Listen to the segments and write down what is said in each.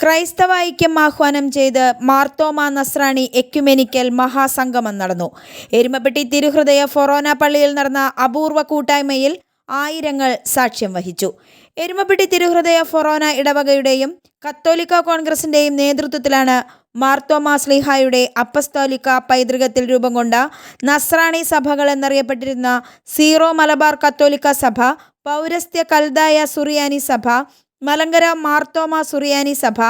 ക്രൈസ്തവ ഐക്യം ആഹ്വാനം ചെയ്ത് മാർത്തോമ നസ്രാണി എക്യുമെനിക്കൽ മഹാസംഗമം നടന്നു. എരുമപ്പെട്ടി തിരുഹൃദയ ഫൊറോന പള്ളിയിൽ നടന്ന അപൂർവ കൂട്ടായ്മയിൽ ആയിരങ്ങൾ സാക്ഷ്യം വഹിച്ചു. എരുമപ്പെട്ടി തിരുഹൃദയ ഫൊറോന ഇടവകയുടെയും കത്തോലിക്ക കോൺഗ്രസിന്റെയും നേതൃത്വത്തിലാണ് മാർത്തോമാ സ്ലിഹായുടെ അപ്പസ്തോലിക്ക പൈതൃകത്തിൽ രൂപം കൊണ്ട നസ്രാണി സഭകൾ എന്നറിയപ്പെട്ടിരുന്ന സീറോ മലബാർ കത്തോലിക്ക സഭ പൗരസ്ത്യ കൽദായ സുറിയാനി സഭ മലങ്കര മാർത്തോമ സുറിയാനി സഭ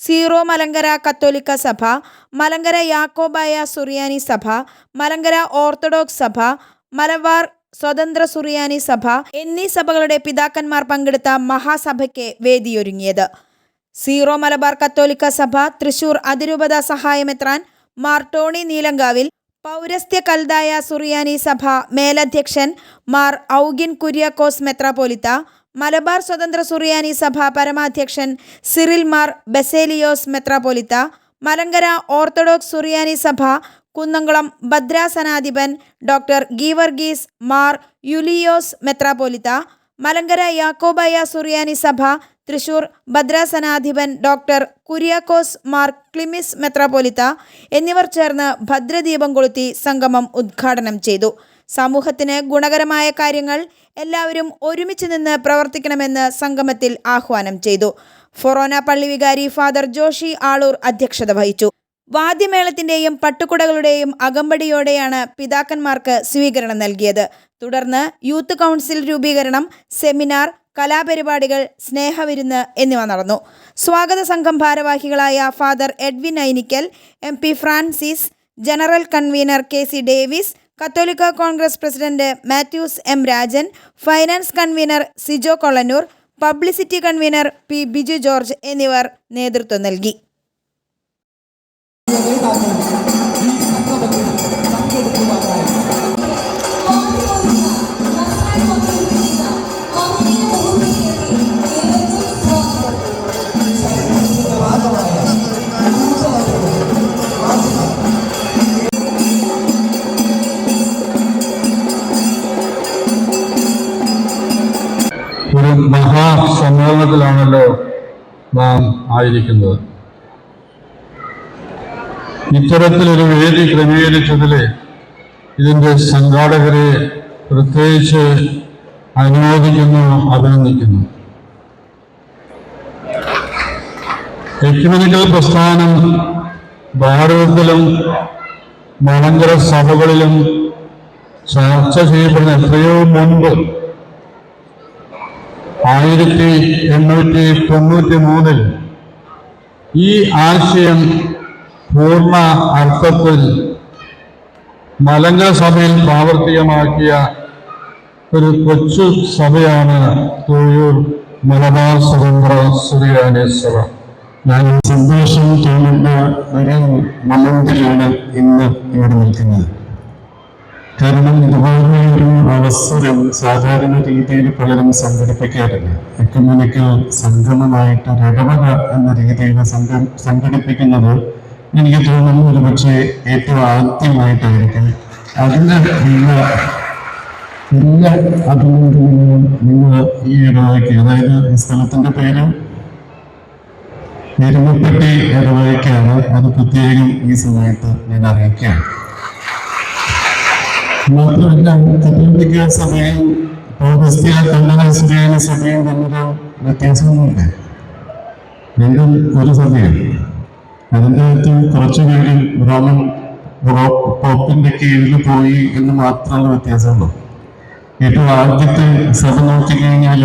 സീറോ മലങ്കര കത്തോലിക്ക സഭ മലങ്കര യാക്കോബായ സുറിയാനി സഭ മലങ്കര ഓർത്തഡോക്സ് സഭ മലബാർ സ്വതന്ത്ര സുറിയാനി സഭ എന്നീ സഭകളുടെ പിതാക്കന്മാർ പങ്കെടുത്ത മഹാസഭയ്ക്ക് വേദിയൊരുങ്ങിയത്. സീറോ മലബാർ കത്തോലിക്ക സഭ തൃശൂർ അതിരൂപത സഹായമെത്രാൻ മാർ നീലങ്കാവിൽ പൗരസ്ത്യ കൽതായ സുറിയാനി സഭ മേലധ്യക്ഷൻ മാർ ഔഗിൻ കുര്യാക്കോസ് മെത്രാപോലിത്ത മലബാർ സ്വതന്ത്ര സുറിയാനി സഭ പരമാധ്യക്ഷൻ സിറിൽ മാർ ബസേലിയോസ് മെത്രാപൊലിത്ത മലങ്കര ഓർത്തഡോക്സ് സുറിയാനി സഭ കുന്നംകുളം ഭദ്രാസനാധിപൻ ഡോക്ടർ ഗീവർഗീസ് മാർ യുലിയോസ് മെത്രാപൊലിത്ത മലങ്കര യാക്കോബായ സുറിയാനി സഭ തൃശൂർ ഭദ്രാസനാധിപൻ ഡോക്ടർ കുര്യാക്കോസ് മാർ ക്ലിമിസ് മെത്രാപൊലിത്ത എന്നിവർ ചേർന്ന് ഭദ്രദീപം കൊളുത്തി സംഗമം ഉദ്ഘാടനം ചെയ്തു. സമൂഹത്തിന് ഗുണകരമായ കാര്യങ്ങൾ എല്ലാവരും ഒരുമിച്ച് നിന്ന് പ്രവർത്തിക്കണമെന്ന് സംഗമത്തിൽ ആഹ്വാനം ചെയ്തു. ഫൊറോന പള്ളി വികാരി ഫാദർ ജോഷി ആളൂർ അധ്യക്ഷത വഹിച്ചു. വാദ്യമേളത്തിന്റെയും പട്ടുകുടകളുടെയും അകമ്പടിയോടെയാണ് പിതാക്കന്മാർക്ക് സ്വീകരണം നൽകിയത്. തുടർന്ന് യൂത്ത് കൗൺസിൽ രൂപീകരണം സെമിനാർ കലാപരിപാടികൾ സ്നേഹവിരുന്ന് എന്നിവ നടന്നു. സ്വാഗത സംഘം ഭാരവാഹികളായ father Edwin Ainikkal M P Francis general convener K C Davis കത്തോലിക്ക Congress president Mathews M Rajan finance convener Sijo Kollannur publicity convener P Biju George എന്നിവർ നേതൃത്വം നൽകി. ഒരു മഹാസമ്മേളനത്തിലാണല്ലോ നാം ആയിരിക്കുന്നത്. ഇത്തരത്തിലൊരു വേദി ക്രമീകരിച്ചതിൽ ഇതിന്റെ സംഘാടകരെ പ്രത്യേകിച്ച് അനുമോദിക്കുന്നു അഭിനന്ദിക്കുന്നു. എക്യുമെനിക്കൽ പ്രസ്ഥാനം ഭാരതത്തിലും മലങ്കര സഭകളിലും ചർച്ച ചെയ്യപ്പെടുന്ന എത്രയോ മുൻപ് ആയിരത്തി എണ്ണൂറ്റി തൊണ്ണൂറ്റി മൂന്നിൽ ഈ ആശയം പൂർണ അർത്ഥത്തിൽ മലങ്ക സഭയിൽ പ്രാവർത്തികമാക്കിയ ഒരു കൊച്ചു സഭയാണ് തൊഴിയൂർ മലബാർ സ്വതന്ത്ര സഭ ഞാൻ സന്തോഷം തോന്നുന്ന ഒരു മൊമെന്റിലാണ് ഇന്ന് ഇവിടെ നിൽക്കുന്നത്. കാരണം ഇതുപോലെ ഒരു സാധാരണ രീതിയിൽ പലരും സംഘടിപ്പിക്കാറില്ല. എക്കണോമിക്കൽ സംഗമമായിട്ട് ഒരു ഇടവക എന്ന രീതിയിൽ സംഘം സംഘടിപ്പിക്കുന്നത് എനിക്ക് തോന്നുന്നു ഒരു പക്ഷേ ഏറ്റവും ആദ്യമായിട്ടായിരിക്കും. അതിന് നിങ്ങൾ എല്ലാ അഭിനന്ദനങ്ങളും നിങ്ങൾ ഈ ഇടവയ്ക്ക് അതായത് ഈ സ്ഥലത്തിന്റെ പേര് എരുമപ്പെട്ടി ഇടവയ്ക്കാണ് അത് പ്രത്യേകം ഈ സമയത്ത് ഞാൻ അറിയിക്കുകയാണ്. മാത്രമല്ല കത്തോലിക്ക സഭയും തമ്മിൽ വ്യത്യാസമൊന്നുമില്ല രണ്ടും ഒരു സഭയാണ് അതിന്റെ അകത്ത് കുറച്ചു റോമൻ പോപ്പിന്റെ കീഴിൽ പോയി എന്ന് മാത്രമാണ് വ്യത്യാസമുള്ളൂ ഏറ്റവും ആദ്യത്തെ സഭ നോക്കിക്കഴിഞ്ഞാൽ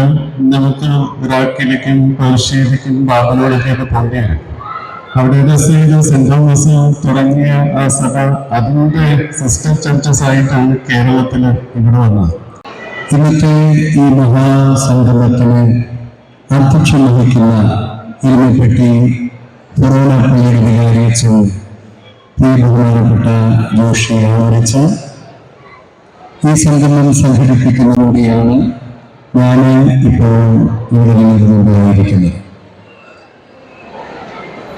നമുക്ക് ഇറാഖിലേക്കും പേർഷ്യയിലേക്കും ബാബലോണിലേക്കൊക്കെ പോകേണ്ടി വരും അവിടെ ചെയ്ത് സെന്റ് തോമസ് തുടങ്ങിയ ആ സഭ അതിന്റെ സിസ്റ്റർ ചർച്ചസ് ആയിട്ടാണ് കേരളത്തിൽ ഇവിടെ വന്നത്. ഇന്നത്തെ ഈ മഹാസംഗമത്തിന് അധ്യക്ഷം വഹിക്കുന്ന ഇതിനെപ്പറ്റി കൊറോണ പള്ളിയുടെ വികാരിച്ചും. ഈ ബഹുമാനപ്പെട്ട ജോഷി ആവരിച്ച് ഈ സംഗമം സംഘടിപ്പിക്കുന്നതോടെയാണ് ഞാൻ ഇപ്പോൾ ഇവിടെ നിന്നുകൊണ്ടായിരിക്കുന്നത്.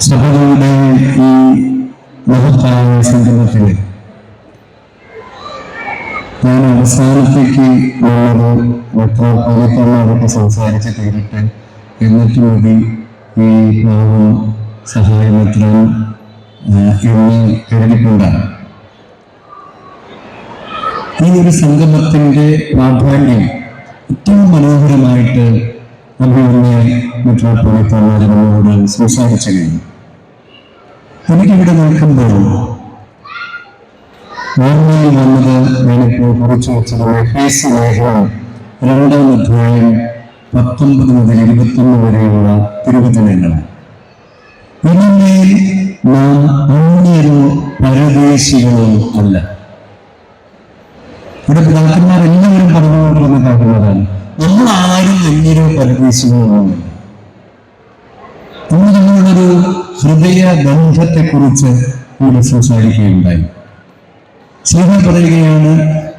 സഭകളുടെ ഈ മഹത്തായ സംഗമത്തിൽ ഞാൻ അവസാനത്തേക്ക് ഉള്ളത് മെട്രോപൊളിറ്റന്മാരൊക്കെ സംസാരിച്ച് തീരട്ടെ. എന്നിട്ട് മതി ഈ പാവം സഹായമിത്രം എന്ന് കരുതിക്കൊണ്ടാണ് ഈ ഒരു സംഗമത്തിന്റെ പ്രാധാന്യം ഏറ്റവും മനോഹരമായിട്ട് നമ്മൾ ഇന്ന് സംസാരിച്ചു കഴിഞ്ഞു. എനിക്കിവിടെ നിൽക്കുമ്പോൾ ഓർമ്മയിൽ വന്നത് എനിക്ക് കുറിച്ചു വെച്ചത് ലേഖനം രണ്ടാം അധ്യായം പത്തൊമ്പത് മുതൽ ഇരുപത്തൊന്ന് വരെയുള്ള തിരുവചനങ്ങളാണ് ഇനിമേൽ നാം അന്യരോ പരദേശികളോ അല്ല. ഇവിടെ പിതാക്കന്മാർ എല്ലാവരും പറഞ്ഞുകൊണ്ടിരുന്ന കാര്യങ്ങളാണ് നമ്മൾ ആരും അന്യരോ പരദേശികളോ നമ്മൾ നമ്മളുടെ ഹൃദയ ബന്ധത്തെക്കുറിച്ച് ഇവിടെ സംസാരിക്കുകയുണ്ടായി. സ്നേഹ പറയുകയാണ്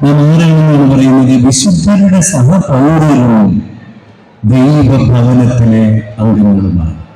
നാം ആരാണെന്നാണ് പറയുന്നത്? വിശുദ്ധരുടെ സഹപൗരനും ദൈവഭവനത്തിലെ അംഗങ്ങളുമാണ്.